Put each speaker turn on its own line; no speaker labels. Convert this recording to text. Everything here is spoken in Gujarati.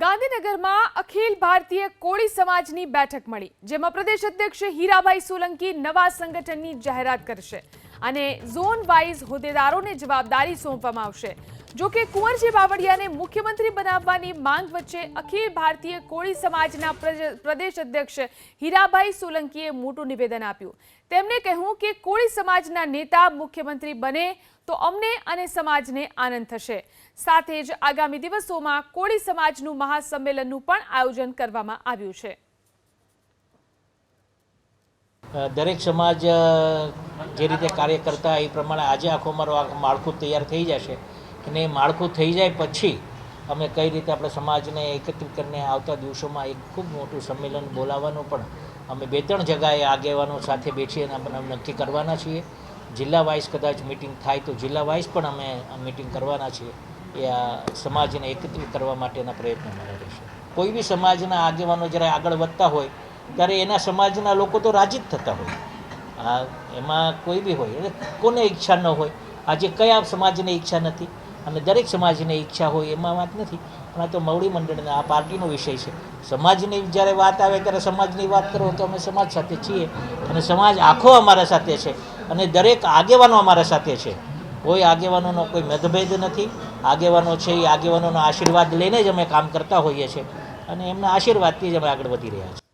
ગાંધીનગરમાં અખિલ ભારતીય કોળી સમાજની બેઠક મળી, જેમાં પ્રદેશ અધ્યક્ષ હીરાભાઈ સોલંકી નવા સંગઠનની જાહેરાત કરશે. અને ઝોન વાઇઝ હોદ્દેદારોને જવાબદારી સોંપવામાં આવશે. જો કે કુંવરજી બાવળિયાને મુખ્યમંત્રી બનાવવાની માંગ વચ્ચે અખિલ ભારતીય કોળી સમાજના પ્રદેશ અધ્યક્ષ હીરાભાઈ સોલંકીએ મોટું નિવેદન આપ્યું. તેમણે કહ્યું કે કોળી સમાજના નેતા મુખ્યમંત્રી બને તો અમને અને સમાજને આનંદ થશે. સાથે જ આગામી દિવસોમાં કોળી સમાજનું મહાસંમેલનનું પણ આયોજન કરવામાં આવ્યું છે.
દરેક સમાજ જે રીતે કાર્ય કરતા એ પ્રમાણે આજે આખું અમારું માળખું તૈયાર થઈ જશે અને એ માળખું થઈ જાય પછી અમે કઈ રીતે આપણે સમાજને એકત્રિત કરીને આવતા દિવસોમાં એક ખૂબ મોટું સંમેલન બોલાવવાનું પણ અમે બે ત્રણ જગાએ આગેવાનો સાથે બેસી અને અમે નક્કી કરવાના છીએ. જિલ્લા વાઇઝ કદાચ મિટિંગ થાય તો જિલ્લા વાઇઝ પણ અમે મિટિંગ કરવાના છીએ. એ આ સમાજને એકત્રિત કરવા માટેના પ્રયત્નો અમારા રહેશે. કોઈ બી સમાજના આગેવાનો જ્યારે આગળ વધતા હોય, ત્યારે એના સમાજના લોકો તો રાજી જ થતા હોય. આ એમાં કોઈ બી હોય એટલે કોને ઈચ્છા ન હોય. આજે કયા સમાજને ઈચ્છા નથી? અને દરેક સમાજને ઈચ્છા હોય એમાં વાત નથી. પણ આ તો મવડી મંડળના, આ પાર્ટીનો વિષય છે. સમાજની જ્યારે વાત આવે ત્યારે સમાજની વાત કરો તો અમે સમાજ સાથે છીએ. અને સમાજ આખો અમારા સાથે છે. અને દરેક આગેવાનો અમારા સાથે છે. કોઈ આગેવાનોનો કોઈ મતભેદ નથી. આગેવાનો છે એ આગેવાનોનો આશીર્વાદ લઈને જ અમે કામ કરતા હોઈએ છીએ. અને એમના આશીર્વાદથી જ અમે આગળ વધી રહ્યા છીએ.